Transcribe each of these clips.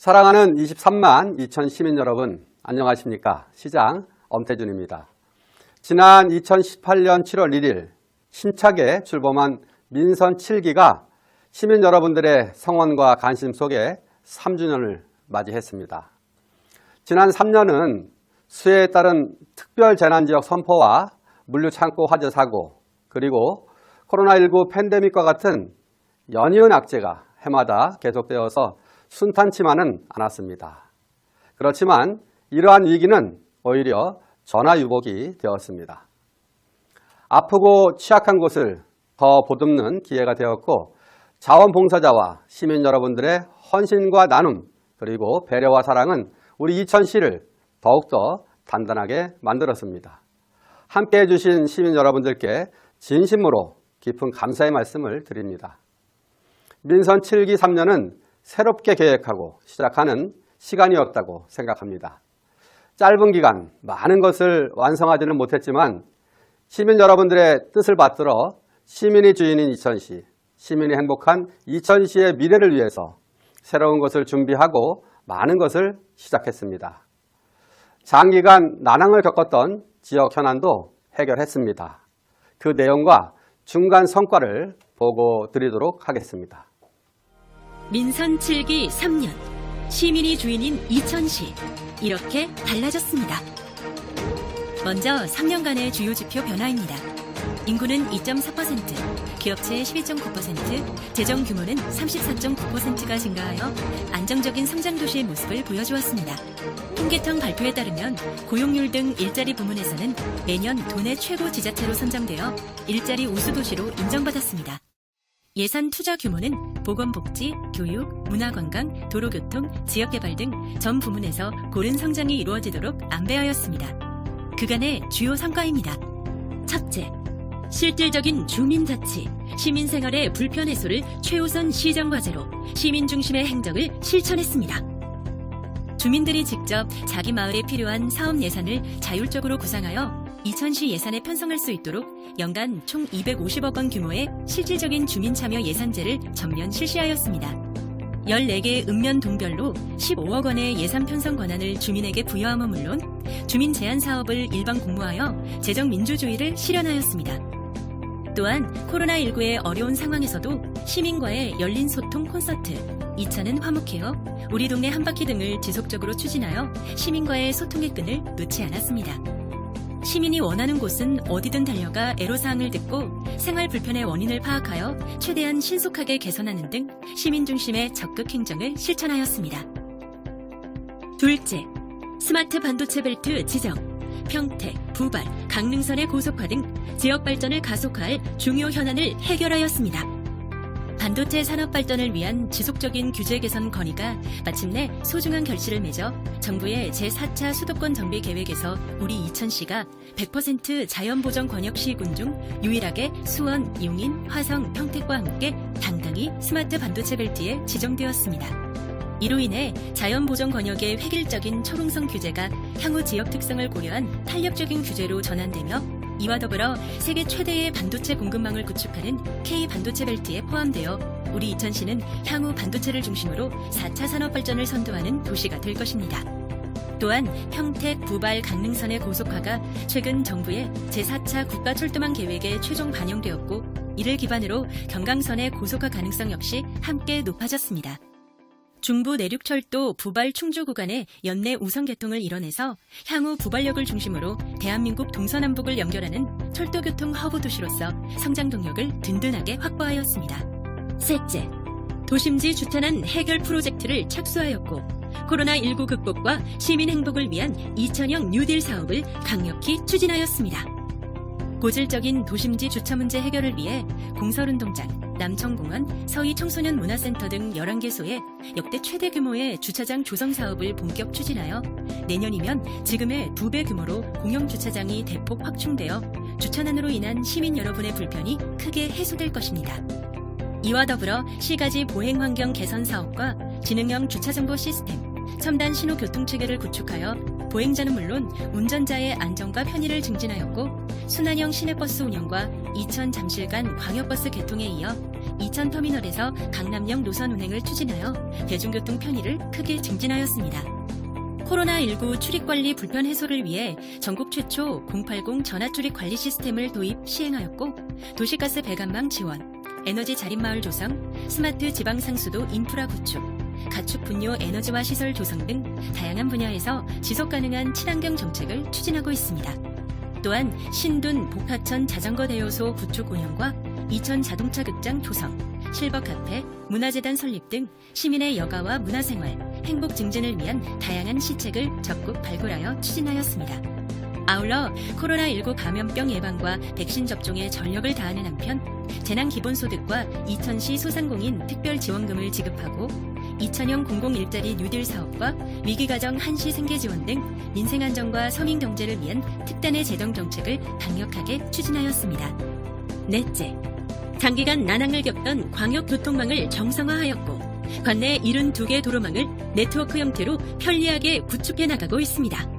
사랑하는 23만 2천 시민 여러분, 안녕하십니까? 시장 엄태준입니다. 지난 2018년 7월 1일 힘차게 출범한 민선 7기가 시민 여러분들의 성원과 관심 속에 3주년을 맞이했습니다. 지난 3년은 수해에 따른 특별 재난지역 선포와 물류창고 화재 사고, 그리고 코로나19 팬데믹과 같은 연이은 악재가 해마다 계속되어서 순탄치만은 않았습니다. 그렇지만 이러한 위기는 오히려 전화유복이 되었습니다. 아프고 취약한 곳을 더 보듬는 기회가 되었고 자원봉사자와 시민 여러분들의 헌신과 나눔 그리고 배려와 사랑은 우리 이천시를 더욱더 단단하게 만들었습니다. 함께 해 주신 시민 여러분들께 진심으로 깊은 감사의 말씀을 드립니다. 민선 7기 3년은 새롭게 계획하고 시작하는 시간이었다고 생각합니다. 짧은 기간 많은 것을 완성하지는 못했지만 시민 여러분들의 뜻을 받들어 시민이 주인인 이천시, 시민이 행복한 이천시의 미래를 위해서 새로운 것을 준비하고 많은 것을 시작했습니다. 장기간 난항을 겪었던 지역 현안도 해결했습니다. 그 내용과 중간 성과를 보고 드리도록 하겠습니다. 민선 7기 3년 시민이 주인인 이천시 이렇게 달라졌습니다. 먼저 3년간의 주요 지표 변화입니다. 인구는 2.4%, 기업체 12.9%, 재정 규모는 34.9%가 증가하여 안정적인 성장 도시의 모습을 보여주었습니다. 통계청 발표에 따르면 고용률 등 일자리 부문에서는 매년 도내 최고 지자체로 선정되어 일자리 우수 도시로 인정받았습니다. 예산 투자 규모는 보건복지, 교육, 문화관광, 도로교통, 지역개발 등 전 부문에서 고른 성장이 이루어지도록 안배하였습니다. 그간의 주요 성과입니다. 첫째, 실질적인 주민자치, 시민생활의 불편 해소를 최우선 시정과제로 시민 중심의 행정을 실천했습니다. 주민들이 직접 자기 마을에 필요한 사업 예산을 자율적으로 구상하여 이천시 예산에 편성할 수 있도록 연간 총 250억 원 규모의 실질적인 주민 참여 예산제를 전면 실시하였습니다. 14개의 읍면 동별로 15억 원의 예산 편성 권한을 주민에게 부여함은 물론 주민 제한 사업을 일반 공모하여 재정 민주주의를 실현하였습니다. 또한 코로나19의 어려운 상황에서도 시민과의 열린 소통 콘서트, 이차는 화목해요, 우리 동네 한 바퀴 등을 지속적으로 추진하여 시민과의 시소통의 끈을 놓지 않았습니다. 시민이 원하는 곳은 어디든 달려가 애로사항을 듣고 생활 불편의 원인을 파악하여 최대한 신속하게 개선하는 등 시민 중심의 적극 행정을 실천하였습니다. 둘째, 스마트 반도체 벨트 지정, 평택, 부발, 강릉선의 고속화 등 지역 발전을 가속화할 중요 현안을 해결하였습니다. 반도체 산업 발전을 위한 지속적인 규제 개선 건의가 마침내 소중한 결실을 맺어 정부의 제4차 수도권 정비 계획에서 우리 이천시가 100% 자연 보전 권역시군 중 유일하게 수원, 용인, 화성, 평택과 함께 당당히 스마트 반도체 벨트에 지정되었습니다. 이로 인해 자연 보전 권역의 획일적인 초롱성 규제가 향후 지역 특성을 고려한 탄력적인 규제로 전환되며 이와 더불어 세계 최대의 반도체 공급망을 구축하는 K 반도체 벨트에 포함되어 우리 이천시는 향후 반도체를 중심으로 4차 산업 발전을 선도하는 도시가 될 것입니다. 또한 평택, 부발, 강릉선의 고속화가 최근 정부의 제4차 국가철도망 계획에 최종 반영되었고 이를 기반으로 경강선의 고속화 가능성 역시 함께 높아졌습니다. 중부 내륙철도 부발 충주 구간의 연내 우선 개통을 이뤄내서 향후 부발역을 중심으로 대한민국 동서남북을 연결하는 철도교통 허브 도시로서 성장 동력을 든든하게 확보하였습니다. 셋째, 도심지 주탄한 해결 프로젝트를 착수하였고 코로나19 극복과 시민 행복을 위한 2000형 뉴딜 사업을 강력히 추진하였습니다. 고질적인 도심지 주차 문제 해결을 위해 공설운동장, 남청공원, 서희 청소년 문화센터 등 11개소에 역대 최대 규모의 주차장 조성 사업을 본격 추진하여 내년이면 지금의 두 배 규모로 공영 주차장이 대폭 확충되어 주차난으로 인한 시민 여러분의 불편이 크게 해소될 것입니다. 이와 더불어 시가지 보행 환경 개선 사업과 지능형 주차 정보 시스템, 첨단 신호 교통 체계를 구축하여 보행자는 물론 운전자의 안전과 편의를 증진하였고 순환형 시내버스 운영과 이천 잠실간 광역버스 개통에 이어 이천 터미널에서 강남역 노선 운행을 추진하여 대중교통 편의를 크게 증진하였습니다. 코로나19 출입관리 불편 해소를 위해 전국 최초 080 전화출입 관리 시스템을 도입 시행하였고 도시가스 배관망 지원, 에너지 자립마을 조성, 스마트 지방 상수도 인프라 구축, 가축 분뇨 에너지화 시설 조성 등 다양한 분야에서 지속 가능한 친환경 정책을 추진하고 있습니다. 또한 신둔 복하천 자전거 대여소 구축 운영과 이천 자동차 극장 조성, 실버 카페, 문화재단 설립 등 시민의 여가와 문화생활, 행복 증진을 위한 다양한 시책을 적극 발굴하여 추진하였습니다. 아울러 코로나19 감염병 예방과 백신 접종에 전력을 다하는 한편 재난 기본소득과 이천시 소상공인 특별 지원금을 지급하고 2천형 공공 일자리 뉴딜 사업과 위기가정 한시 생계 지원 등 민생 안정과 서민 경제를 위한 특단의 재정 정책을 강력하게 추진하였습니다. 넷째, 장기간 난항을 겪던 광역교통망을 정상화하였고 관내 72개 도로망을 네트워크 형태로 편리하게 구축해 나가고 있습니다.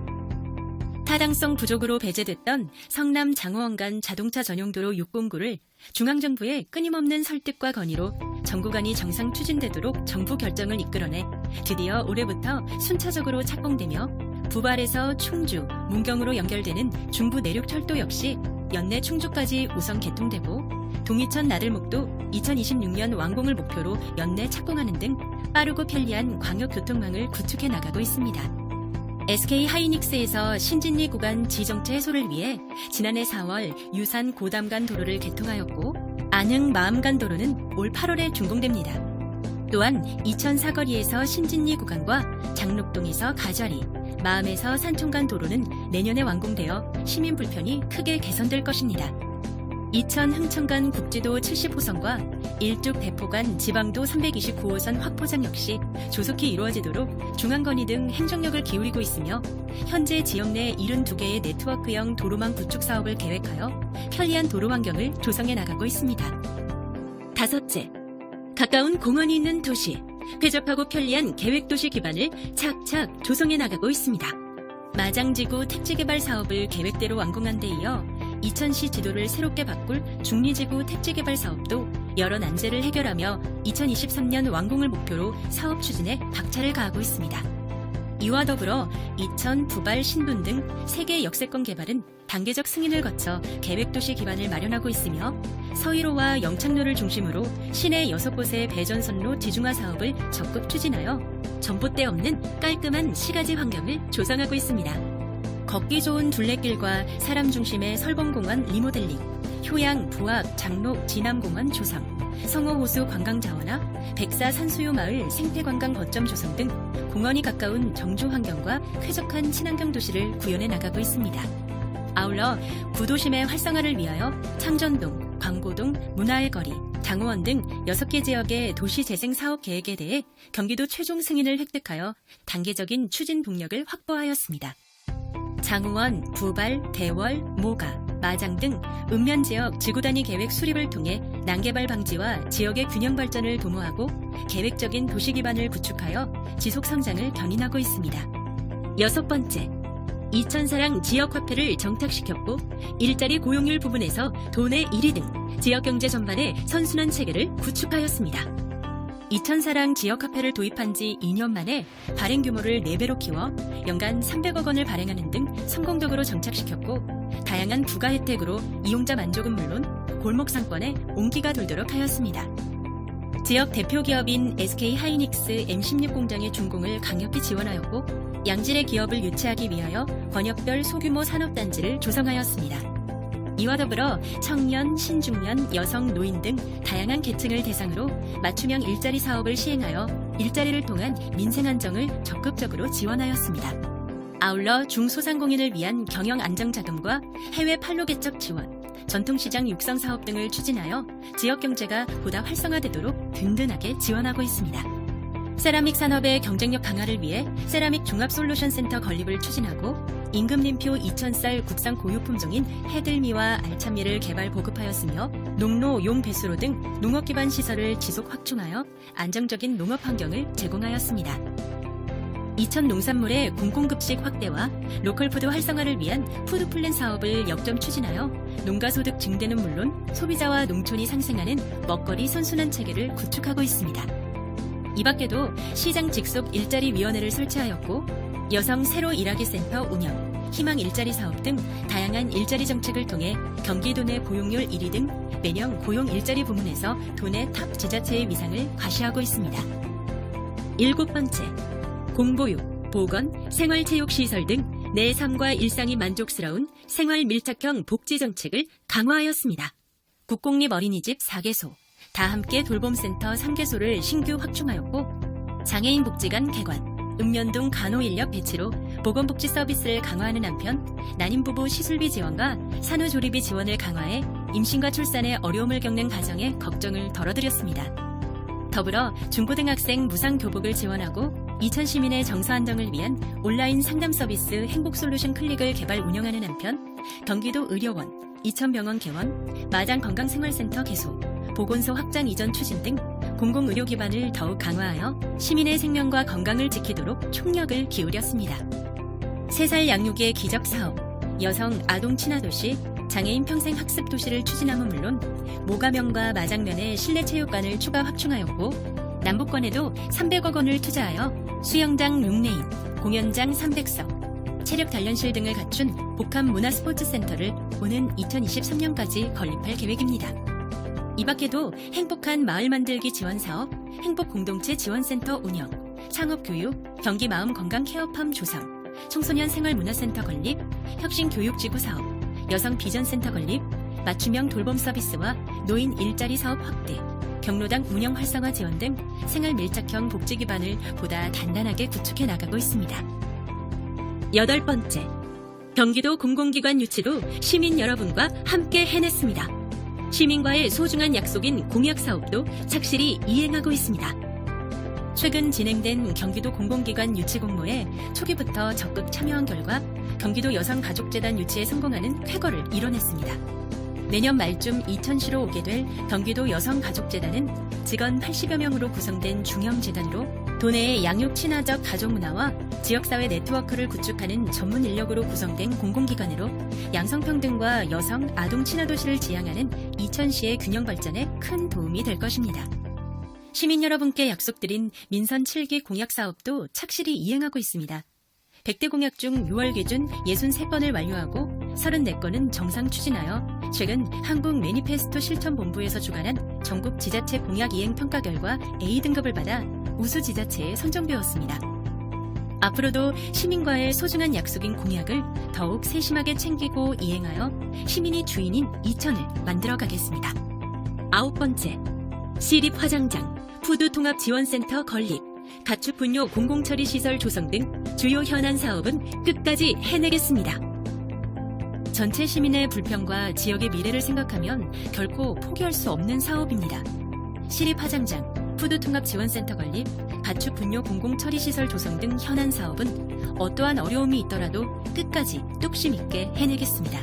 타당성 부족으로 배제됐던 성남 장호원 간 자동차 전용도로 609를 중앙정부의 끊임없는 설득과 건의로 정구간이 정상 추진되도록 정부 결정을 이끌어내 드디어 올해부터 순차적으로 착공되며 부발에서 충주, 문경으로 연결되는 중부 내륙 철도 역시 연내 충주까지 우선 개통되고 동이천 나들목도 2026년 완공을 목표로 연내 착공하는 등 빠르고 편리한 광역 교통망을 구축해 나가고 있습니다. SK 하이닉스에서 신진리 구간 지정체 해소를 위해 지난해 4월 유산 고담간 도로를 개통하였고 안흥 마음간 도로는 올 8월에 준공됩니다. 또한 이천 사거리에서 신진리 구간과 장록동에서 가자리, 마음에서 산촌간 도로는 내년에 완공되어 시민 불편이 크게 개선될 것입니다. 이천 흥천간 국지도 70호선과 일죽 대포간 지방도 329호선 확포장 역시 조속히 이루어지도록 중앙건의 등 행정력을 기울이고 있으며 현재 지역 내 72개의 네트워크형 도로망 구축 사업을 계획하여 편리한 도로 환경을 조성해 나가고 있습니다. 다섯째, 가까운 공원이 있는 도시, 쾌적하고 편리한 계획도시 기반을 착착 조성해 나가고 있습니다. 마장지구 택지개발 사업을 계획대로 완공한 데 이어 이천시 지도를 새롭게 바꿀 중리지구 택지개발 사업도 여러 난제를 해결하며 2023년 완공을 목표로 사업 추진에 박차를 가하고 있습니다. 이와 더불어 이천, 부발, 신분 등 세계 역세권 개발은 단계적 승인을 거쳐 계획도시 기반을 마련하고 있으며 서희로와 영창로를 중심으로 시내 6곳의 배전선로 지중화 사업을 적극 추진하여 전봇대 없는 깔끔한 시가지 환경을 조성하고 있습니다. 걷기 좋은 둘레길과 사람 중심의 설봉공원 리모델링, 효양, 부합, 장록, 진암공원 조성, 성어호수 관광자원화, 백사 산수유 마을 생태관광 거점 조성 등 공원이 가까운 정주 환경과 쾌적한 친환경 도시를 구현해 나가고 있습니다. 아울러 구도심의 활성화를 위하여 창전동, 광고동, 문화의 거리, 장호원 등 6개 지역의 도시 재생 사업 계획에 대해 경기도 최종 승인을 획득하여 단계적인 추진 동력을 확보하였습니다. 장우원, 부발, 대월, 모가, 마장 등 읍면 지역 지구 단위 계획 수립을 통해 난개발 방지와 지역의 균형 발전을 도모하고 계획적인 도시 기반을 구축하여 지속 성장을 견인하고 있습니다. 여섯 번째, 이천사랑 지역화폐를 정착시켰고 일자리 고용률 부분에서 도내 1위 등 지역 경제 전반의 선순환 체계를 구축하였습니다. 이천사랑 지역 화폐를 도입한 지 2년 만에 발행 규모를 4배로 키워 연간 300억 원을 발행하는 등 성공적으로 정착시켰고 다양한 부가 혜택으로 이용자 만족은 물론 골목 상권에 온기가 돌도록 하였습니다. 지역 대표 기업인 SK 하이닉스 M16 공장의 준공을 강력히 지원하였고 양질의 기업을 유치하기 위하여 번역별 소규모 산업단지를 조성하였습니다. 이와 더불어 청년, 신중년, 여성, 노인 등 다양한 계층을 대상으로 맞춤형 일자리 사업을 시행하여 일자리를 통한 민생 안정을 적극적으로 지원하였습니다. 아울러 중소상공인을 위한 경영 안정 자금과 해외 판로 개척 지원, 전통시장 육성 사업 등을 추진하여 지역 경제가 보다 활성화되도록 든든하게 지원하고 있습니다. 세라믹 산업의 경쟁력 강화를 위해 세라믹 종합솔루션 센터 건립을 추진하고 임금님표 2,000쌀 국산 고유 품종인 해들미와 알참미를 개발 보급하였으며 농로, 용 배수로 등 농업 기반 시설을 지속 확충하여 안정적인 농업 환경을 제공하였습니다. 이천 농산물의 공공급식 확대와 로컬푸드 활성화를 위한 푸드플랜 사업을 역점 추진하여 농가소득 증대는 물론 소비자와 농촌이 상생하는 먹거리 선순환 체계를 구축하고 있습니다. 이 밖에도 시장 직속 일자리 위원회를 설치하였고 여성 새로 일하기 센터 운영, 희망 일자리 사업 등 다양한 일자리 정책을 통해 경기도 내 고용률 1위 등 매년 고용 일자리 부문에서 도내 탑 지자체의 위상을 과시하고 있습니다. 일곱 번째, 공보육, 보건, 생활체육시설 등 내 삶과 일상이 만족스러운 생활 밀착형 복지 정책을 강화하였습니다. 국공립 어린이집 4개소, 다 함께 돌봄센터 3개소를 신규 확충하였고 장애인 복지관 개관, 읍면동 간호 인력 배치로 보건복지 서비스를 강화하는 한편 난임 부부 시술비 지원과 산후조리비 지원을 강화해 임신과 출산에 어려움을 겪는 가정에 걱정을 덜어드렸습니다. 더불어 중고등학생 무상 교복을 지원하고 이천 시민의 정서 안정을 위한 온라인 상담 서비스 행복솔루션 클릭을 개발 운영하는 한편 경기도 의료원, 이천병원 개원, 마장 건강생활센터 개소, 보건소 확장 이전 추진 등 공공의료 기반을 더욱 강화하여 시민의 생명과 건강을 지키도록 총력을 기울였습니다. 3살 양육의 기적 사업, 여성 아동 친화도시, 장애인 평생 학습 도시를 추진함은 물론 모가면과 마장면에 실내 체육관을 추가 확충하였고 남북권에도 300억 원을 투자하여 수영장 6레인, 공연장 300석, 체력 단련실 등을 갖춘 복합 문화 스포츠 센터를 오는 2023년까지 건립할 계획입니다. 이 밖에도 행복한 마을 만들기 지원 사업, 행복 공동체 지원센터 운영, 창업 교육, 경기 마음 건강 케어팜 조성, 청소년 생활 문화센터 건립, 혁신 교육 지구 사업, 여성 비전 센터 건립, 맞춤형 돌봄 서비스와 노인 일자리 사업 확대, 경로당 운영 활성화 지원 등 생활 밀착형 복지 기반을 보다 단단하게 구축해 나가고 있습니다. 여덟 번째, 경기도 공공기관 유치도 시민 여러분과 함께 해냈습니다. 시민과의 소중한 약속인 공약 사업도 착실히 이행하고 있습니다. 최근 진행된 경기도 공공기관 유치 공모에 초기부터 적극 참여한 결과 경기도 여성가족재단 유치에 성공하는 쾌거를 이뤄냈습니다. 내년 말쯤 이천시로 오게 될 경기도 여성가족재단은 직원 80여 명으로 구성된 중형재단으로 도내의 양육 친화적 가족 문화와 지역사회 네트워크를 구축하는 전문 인력으로 구성된 공공기관으로 양성평등과 여성, 아동 친화도시를 지향하는 이천시의 균형 발전에 큰 도움이 될 것입니다. 시민 여러분께 약속드린 민선 7기 공약 사업도 착실히 이행하고 있습니다. 100대 공약 중 6월 기준 63건을 완료하고 34건은 정상 추진하여 최근 한국 매니페스토 실천본부에서 주관한 전국 지자체 공약 이행 평가 결과 A등급을 받아 우수 지자체에 선정되었습니다. 앞으로도 시민과의 소중한 약속인 공약을 더욱 세심하게 챙기고 이행하여 시민이 주인인 이천을 만들어 가겠습니다. 아홉 번째, 시립 화장장, 푸드통합지원센터 건립, 가축 분뇨 공공처리 시설 조성 등 주요 현안 사업은 끝까지 해내겠습니다. 전체 시민의 불평과 지역의 미래를 생각하면 결코 포기할 수 없는 사업입니다. 시립 화장장, 푸드통합지원센터 건립, 가축 분뇨 공공 처리 시설 조성 등 현안 사업은 어떠한 어려움이 있더라도 끝까지 뚝심 있게 해내겠습니다.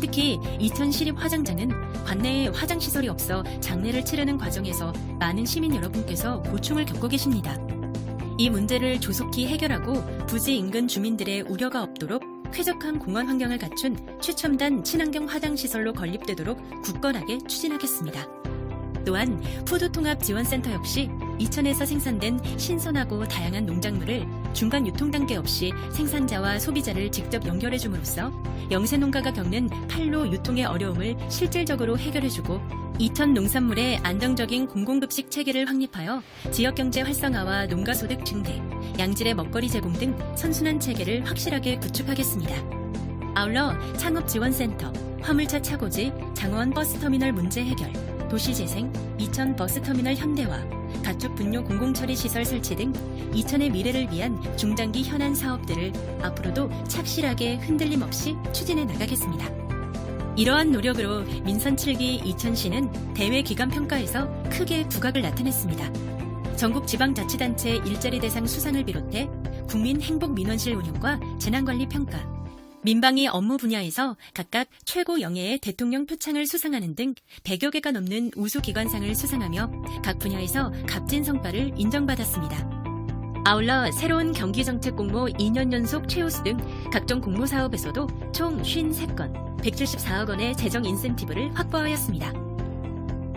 특히 이천 시립 화장장은 관내에 화장 시설이 없어 장례를 치르는 과정에서 많은 시민 여러분께서 고충을 겪고 계십니다. 이 문제를 조속히 해결하고 부지 인근 주민들의 우려가 없도록 쾌적한 공원 환경을 갖춘 최첨단 친환경 화장시설로 건립되도록 굳건하게 추진하겠습니다. 또한 푸드통합지원센터 역시 이천에서 생산된 신선하고 다양한 농작물을 중간 유통 단계 없이 생산자와 소비자를 직접 연결해 줌으로써 영세 농가가 겪는 판로 유통의 어려움을 실질적으로 해결해 주고 이천 농산물의 안정적인 공공급식 체계를 확립하여 지역 경제 활성화와 농가 소득 증대, 양질의 먹거리 제공 등 선순환 체계를 확실하게 구축하겠습니다. 아울러 창업지원센터, 화물차 차고지, 장원 버스터미널 문제 해결, 도시재생, 이천 버스터미널 현대화, 가축 분뇨 공공처리 시설 설치 등 이천의 미래를 위한 중장기 현안 사업들을 앞으로도 착실하게 흔들림 없이 추진해 나가겠습니다. 이러한 노력으로 민선 7기 이천시는 대외 기관 평가에서 크게 두각을 나타냈습니다. 전국 지방자치단체 일자리 대상 수상을 비롯해 국민 행복 민원실 운영과 재난관리 평가, 민방위 업무 분야에서 각각 최고 영예의 대통령 표창을 수상하는 등 100여 개가 넘는 우수 기관상을 수상하며 각 분야에서 값진 성과를 인정받았습니다. 아울러 새로운 경기정책 공모 2년 연속 최우수 등 각종 공모 사업에서도 총 53건, 174억 원의 재정 인센티브를 확보하였습니다.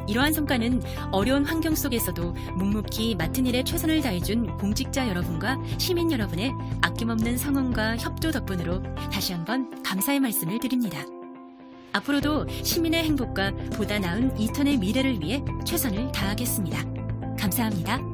이러한 성과는 어려운 환경 속에서도 묵묵히 맡은 일에 최선을 다해준 공직자 여러분과 시민 여러분의 아낌없는 성원과 협조 덕분으로 다시 한번 감사의 말씀을 드립니다. 앞으로도 시민의 행복과 보다 나은 이천의 미래를 위해 최선을 다하겠습니다. 감사합니다.